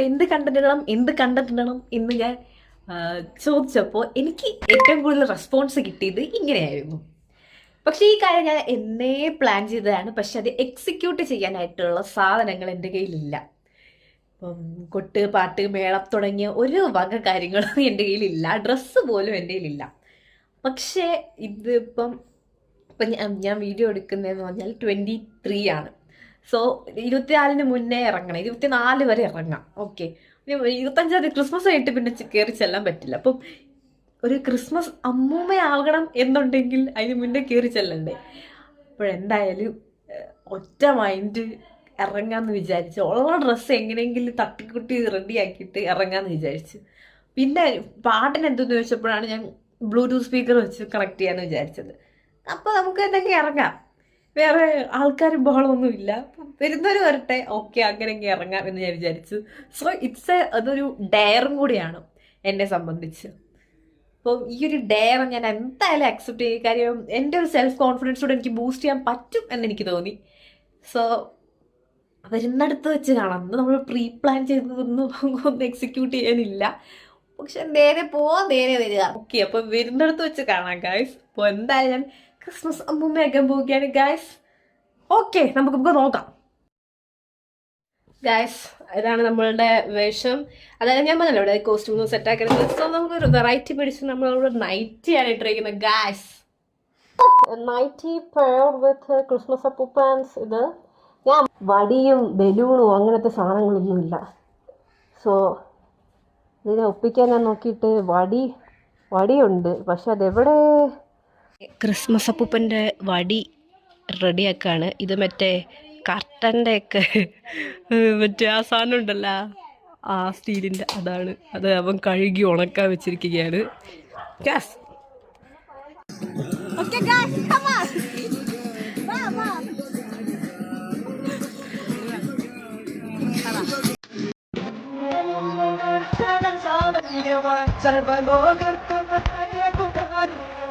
എന്ത് കണ്ടന്റ് ഇടണം എന്ത് കണ്ടന്റ് ഇടണം എന്ന് ഞാൻ ചോദിച്ചപ്പോൾ എനിക്ക് ഏറ്റവും കൂടുതൽ റെസ്പോൺസ് കിട്ടിയത് ഇങ്ങനെയായിരുന്നു. പക്ഷേ ഈ കാര്യം ഞാൻ എന്നേ പ്ലാൻ ചെയ്തതാണ് പക്ഷെ അത് എക്സിക്യൂട്ട് ചെയ്യാനായിട്ടുള്ള സാധനങ്ങൾ എന്റെ കയ്യിലില്ല. ഇപ്പം കൊട്ട് പാട്ട് മേളം തുടങ്ങിയ ഒരു വക കാര്യങ്ങളും എന്റെ കയ്യിലില്ല. ഡ്രസ്സ് പോലും എന്റെ കയ്യിലില്ല. പക്ഷേ ഇതിപ്പം ഇപ്പം ഞാൻ വീഡിയോ എടുക്കുന്നതെന്ന് പറഞ്ഞാൽ ട്വന്റി ത്രീ ആണ്. സോ ഇരുപത്തിനാലിന് മുന്നേ ഇറങ്ങണം. ഇരുപത്തിനാല് വരെ ഇറങ്ങാം. ഓക്കെ ഇരുപത്തഞ്ചാം തീയതി ക്രിസ്മസ് ആയിട്ട് പിന്നെ കയറി ചെല്ലാൻ പറ്റില്ല. അപ്പം ഒരു ക്രിസ്മസ് അമ്മൂമ്മയാകണം എന്നുണ്ടെങ്കിൽ അതിന് മുന്നേ കയറി ചെല്ലണ്ടേ? അപ്പോഴെന്തായാലും ഒറ്റ മൈൻഡ് ഇറങ്ങാമെന്ന് വിചാരിച്ചു ഉള്ള ഡ്രസ്സ് എങ്ങനെയെങ്കിലും തട്ടിക്കുട്ടി റെഡിയാക്കിയിട്ട് ഇറങ്ങാമെന്ന് വിചാരിച്ചു. പിന്നെ പാട്ടിന് എന്തെന്ന് ചോദിച്ചപ്പോഴാണ് ഞാൻ ബ്ലൂടൂത്ത് സ്പീക്കർ വെച്ച് കണക്ട് ചെയ്യാമെന്ന് വിചാരിച്ചത്. അപ്പോൾ നമുക്ക് എന്തെങ്കിലും ഇറങ്ങാം. വേറെ ആൾക്കാരും ബഹളമൊന്നും ഇല്ല. വരുന്നവർ വരട്ടെ. ഓക്കെ അങ്ങനെയെങ്കിൽ ഇറങ്ങാം എന്ന് ഞാൻ വിചാരിച്ചു. സോ ഇറ്റ്സ് എ അതൊരു ഡയറും കൂടിയാണ് എന്നെ സംബന്ധിച്ച്. അപ്പം ഈ ഒരു ഡയർ ഞാൻ എന്തായാലും അക്സെപ്റ്റ് ചെയ്യും. കാര്യം എന്റെ ഒരു സെൽഫ് കോൺഫിഡൻസോടെ എനിക്ക് ബൂസ്റ്റ് ചെയ്യാൻ പറ്റും എന്ന് എനിക്ക് തോന്നി. സോ വരുന്നിടത്ത് വെച്ച് കാണാം. നമ്മൾ പ്രീ പ്ലാൻ ചെയ്തതൊന്നും ഒന്നും എക്സിക്യൂട്ട് ചെയ്യാനില്ല. പക്ഷെ നേരെ പോവാ നേരെ വരിക. ഓക്കെ അപ്പം വരുന്നിടത്ത് വെച്ച് കാണാം ഗായ്സ് അപ്പോൾ എന്തായാലും ഞാൻ ക്രിസ്മസ് അമ്മൂമ്മയൊക്കെ പോവുകയാണ് ഗായ്സ് ഓക്കെ നമുക്ക് നമുക്ക് നോക്കാം. ഗായ്സ് ഇതാണ് നമ്മളുടെ വേഷം. അതായത് ഞാൻ പറഞ്ഞല്ലോ ഇവിടെ കോസ്റ്റ്യൂം സെറ്റ് ആക്കുന്നത് സോ നമുക്കൊരു വെറൈറ്റി പിടിച്ച് നൈറ്റി ആണ് ഇട്ടിരിക്കുന്നത് guys nightie pair with Christmas അപ്പൂപ്പാൻസ് ഇത്. ഞാൻ വടിയും ബലൂണും അങ്ങനത്തെ സാധനങ്ങളൊന്നുമില്ല സോ ഇതിനെ ഒപ്പിക്കാൻ ഞാൻ നോക്കിയിട്ട് വടി വടിയുണ്ട്. പക്ഷെ അതെവിടെ ക്രിസ്മസ് അപ്പൂപ്പന്റെ വടി റെഡിയാക്കാണ്. ഇത് മറ്റേ കർട്ടന്റെ ഒക്കെ മറ്റേ ആ സാധനം ഉണ്ടല്ലോ ആ സ്റ്റീലിന്റെ അതാണ്. അത് അവൻ കഴുകി ഉണക്കാൻ വെച്ചിരിക്കുകയാണ്. Gas Okay, guys, come on.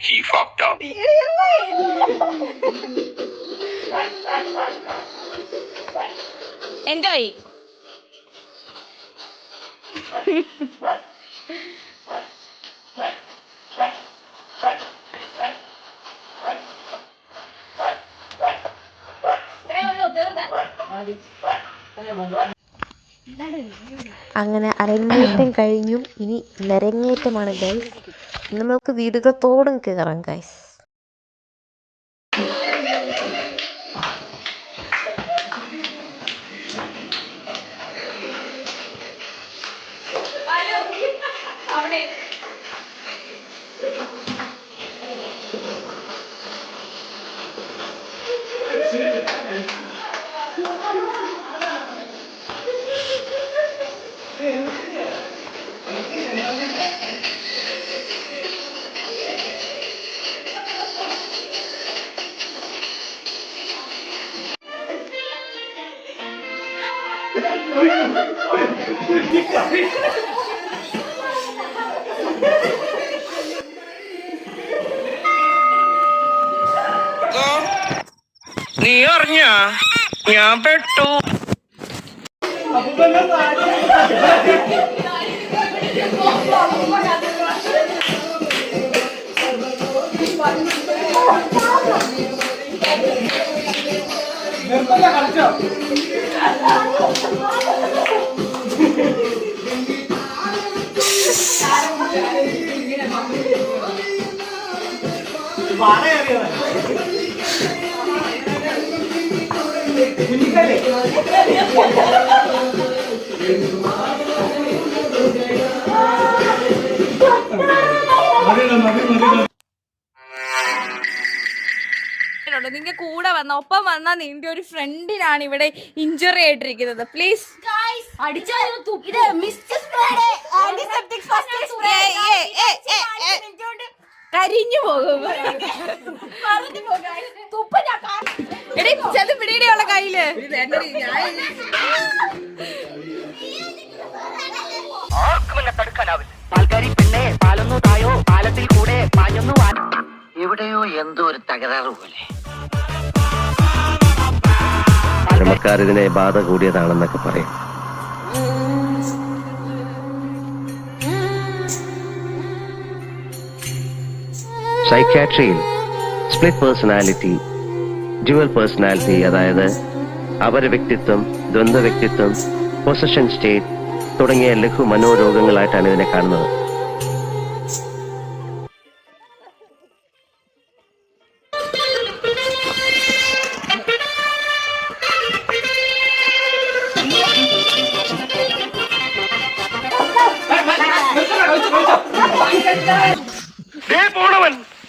He fucked up. Enjoy. അങ്ങനെ അരങ്ങേറ്റം കഴിഞ്ഞും ഇനി നരങ്ങേറ്റമാണ് ഗൈസ് നമുക്ക് വീടുകൾ തോടും കയറാം ഗൈസ് നീ അറിഞ്ഞ ഞാൻ പെട്ടു. നിങ്ങൾ നിന്റെ കൂടെ വന്ന ഒപ്പം വന്ന നിന്റെ ഒരു ഫ്രണ്ടിനാണ് ഇവിടെ ഇഞ്ചുറി ആയിട്ടിരിക്കുന്നത്. പ്ലീസ് കരിഞ്ഞു പോകും എടി ചെന്ന് പിടിയുടെ കയ്യിൽ. എവിടെയോ എന്തോ ഒരു തകരാറ് പോലെ. പഴമക്കാരിതിനെ ബാധ കൂടിയതാണെന്നൊക്കെ പറയും. സൈക്യാട്രിയിൽ സ്പ്ലിറ്റ് പേഴ്സണാലിറ്റി ഡ്യുവൽ പേഴ്സണാലിറ്റി അതായത് അപര വ്യക്തിത്വം ദ്വന്ദ്വ വ്യക്തിത്വം പൊസഷൻ സ്റ്റേറ്റ് തുടങ്ങിയ ലഘു മനോരോഗങ്ങളായിട്ടാണ് ഇതിനെ കാണുന്നത്.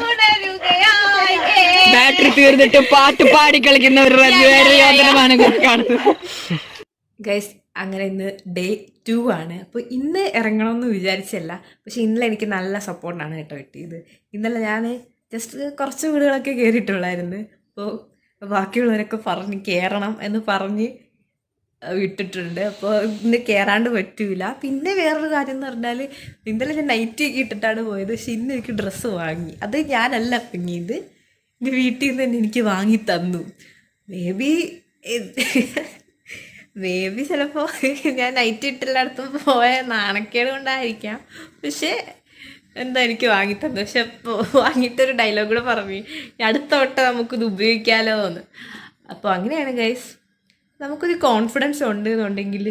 ആകാശമുണരുകയായി ബാറ്ററി തീർന്നിട്ട് പാട്ട് പാടി കളിക്കുന്ന ഒരു യോജനമാണ് കാണുന്നത്. ഗൈസ് അങ്ങനെ ഇന്ന് ഡേ ടു ആണ്. അപ്പോൾ ഇന്ന് ഇറങ്ങണമെന്ന് വിചാരിച്ചല്ല. പക്ഷേ ഇന്നലെ എനിക്ക് നല്ല സപ്പോർട്ടാണ് കേട്ടോ കിട്ടിയത്. ഇന്നലെ ഞാൻ ജസ്റ്റ് കുറച്ച് വീടുകളൊക്കെ കയറിയിട്ടുള്ളായിരുന്നു അപ്പോൾ ബാക്കിയുള്ളവരൊക്കെ പറഞ്ഞ് കയറണം എന്ന് പറഞ്ഞ് വിട്ടിട്ടുണ്ട്. അപ്പോൾ ഇന്ന് കയറാണ്ട് പറ്റൂല. പിന്നെ വേറൊരു കാര്യം എന്ന് പറഞ്ഞാൽ ഇന്നലെ ഞാൻ നൈറ്റ് ഒക്കെ ഇട്ടിട്ടാണ് പോയത്. പക്ഷെ ഇന്ന് എനിക്ക് ഡ്രസ്സ് വാങ്ങി. അത് ഞാനല്ല പിന്നീട് എന്റെ വീട്ടിൽ നിന്ന് തന്നെ എനിക്ക് വാങ്ങി തന്നു. മേ ബി മേ ബി ചിലപ്പോൾ ഞാൻ നൈറ്റ് ഇട്ടില്ലായിടത്തും പോയ നാണക്കേട് കൊണ്ടായിരിക്കാം. പക്ഷേ എന്താ എനിക്ക് വാങ്ങിത്തന്നു പക്ഷെ വാങ്ങിയിട്ടൊരു ഡയലോഗ് കൂടെ പറഞ്ഞു. "ഇനി അടുത്ത വട്ടം നമുക്കിത് ഉപയോഗിക്കാമല്ലോ എന്ന് അപ്പോൾ അങ്ങനെയാണ് ഗൈസ് നമുക്കൊരു കോൺഫിഡൻസ് ഉണ്ട് എന്നുണ്ടെങ്കിൽ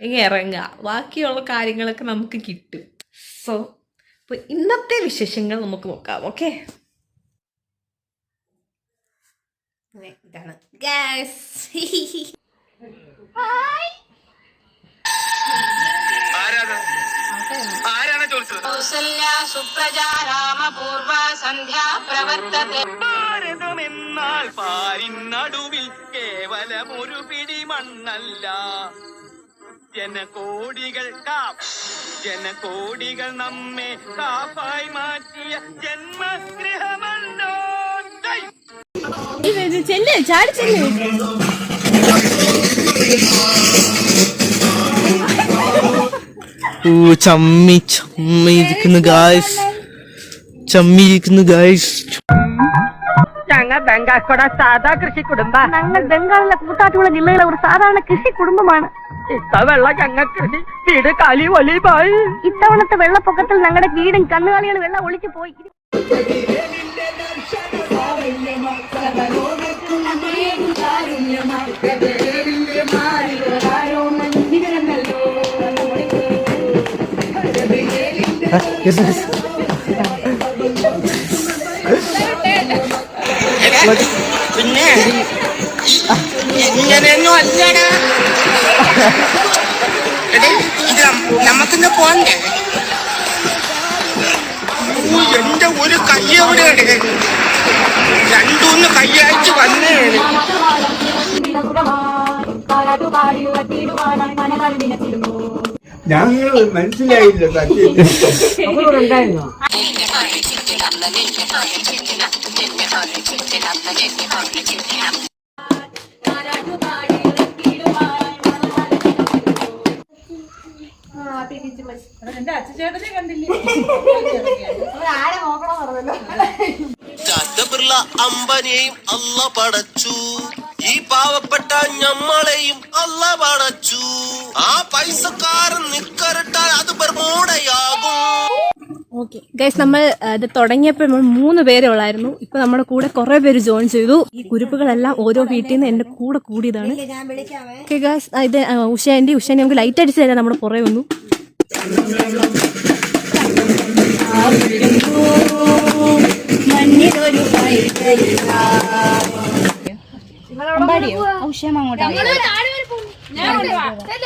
ഇങ്ങനെ ഇറങ്ങുക. ബാക്കിയുള്ള കാര്യങ്ങളൊക്കെ നമുക്ക് കിട്ടും. സോ അപ്പോൾ ഇന്നത്തെ വിശേഷങ്ങൾ നമുക്ക് നോക്കാം ഓക്കെ ഇതാണ്. ഗ്യാസ് ആരാണ്? ചോദിച്ചത്? ഭാരതമെന്നാൽ പാരിനടുവിൽ കേവലം ഒരു പിടി മണ്ണല്ല ജനകോടികൾ കാപ്പ് ജനകോടികൾ നമ്മെ കാപ്പായി മാറ്റിയ ജന്മഗൃഹമല്ലോ. ചെല്ല് ചാടി ചെല്ല്. ഓ ചമ്മി ചമ്മി ഇരിക്കുന്നു ഗായ്സ് ചമ്മി ഇരിക്കുന്നു ഗായ്സ് ഞങ്ങൾ ബംഗാക്കോട സാധാ കൃഷി കുടുംബ. ഞങ്ങൾ ബംഗാളിലെ കൂട്ടാറ്റുള്ള ജില്ലയിലെ ഒരു സാധാരണ കൃഷി കുടുംബമാണ്. വെള്ള ഞങ്ങൾ കൃഷി വീട് കാലി ഒലിവായി ഇത്തവണത്തെ വെള്ളപ്പൊക്കത്തിൽ ഞങ്ങളുടെ വീടും കന്നുകാലികൾ വെള്ളം ഒളിച്ചു പോയി. പിന്നെ ഇങ്ങനെയൊന്നും അല്ലടാ ഇത് നമുക്കിന്ന് പോണ്ടേ എന്റെ ഒരു കൈ എവിടെയാണ് രണ്ടൂന്ന് കൈയായിട്ട് വന്നേ ഞങ്ങൾ മനസ്സിലായില്ല സത്യം. അമ്പനെയും അല്ല പടച്ചു. ഈ പാവപ്പെട്ട ഞമ്മളെയും അല്ല പടച്ചു ആ പൈസക്കാരൻ നിക്കരട്ടാൽ അത് ബർമോടയാകും ഓക്കെ ഗൈസ് നമ്മൾ ഇത് തുടങ്ങിയപ്പോൾ നമ്മൾ മൂന്ന് പേരേ ഉള്ളായിരുന്നു. ഇപ്പൊ നമ്മുടെ കൂടെ കുറെ പേര് ജോയിൻ ചെയ്തു. ഈ കുരുപ്പുകളെല്ലാം ഓരോ വീട്ടിൽ നിന്ന് എന്റെ കൂടെ കൂടിയതാണ്. ഓക്കെ ഗൈസ് ഇത് ഉഷേന്റെ ഉഷ ആന്റി ഉഷ ആന്റി നമുക്ക് ലൈറ്റ് അടിച്ച് തരാം. നമ്മുടെ പുറകെ വന്നു. അമ്പാടിയോ ഔഷ്യം അങ്ങോട്ടാണ്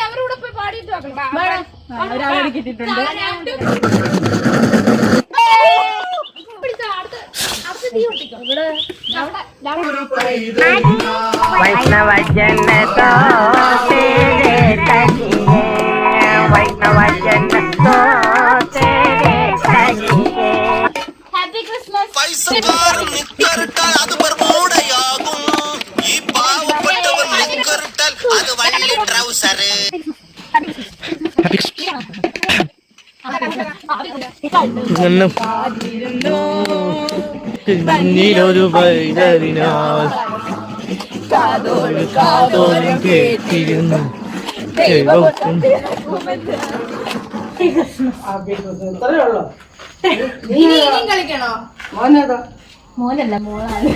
അവരോട് പോയി. പാടിയിട്ട് ഒരാളെ കിട്ടിയിട്ടുണ്ട്. വൈഷ്ണവ ജനതോ തേരെ പിന്നീടൊരു പൈതലിനാൽ കാതോലും കേട്ടിരുന്നു. ദൈവം ഇനിയും കളിക്കണോ? മോനല്ല മോളാണ്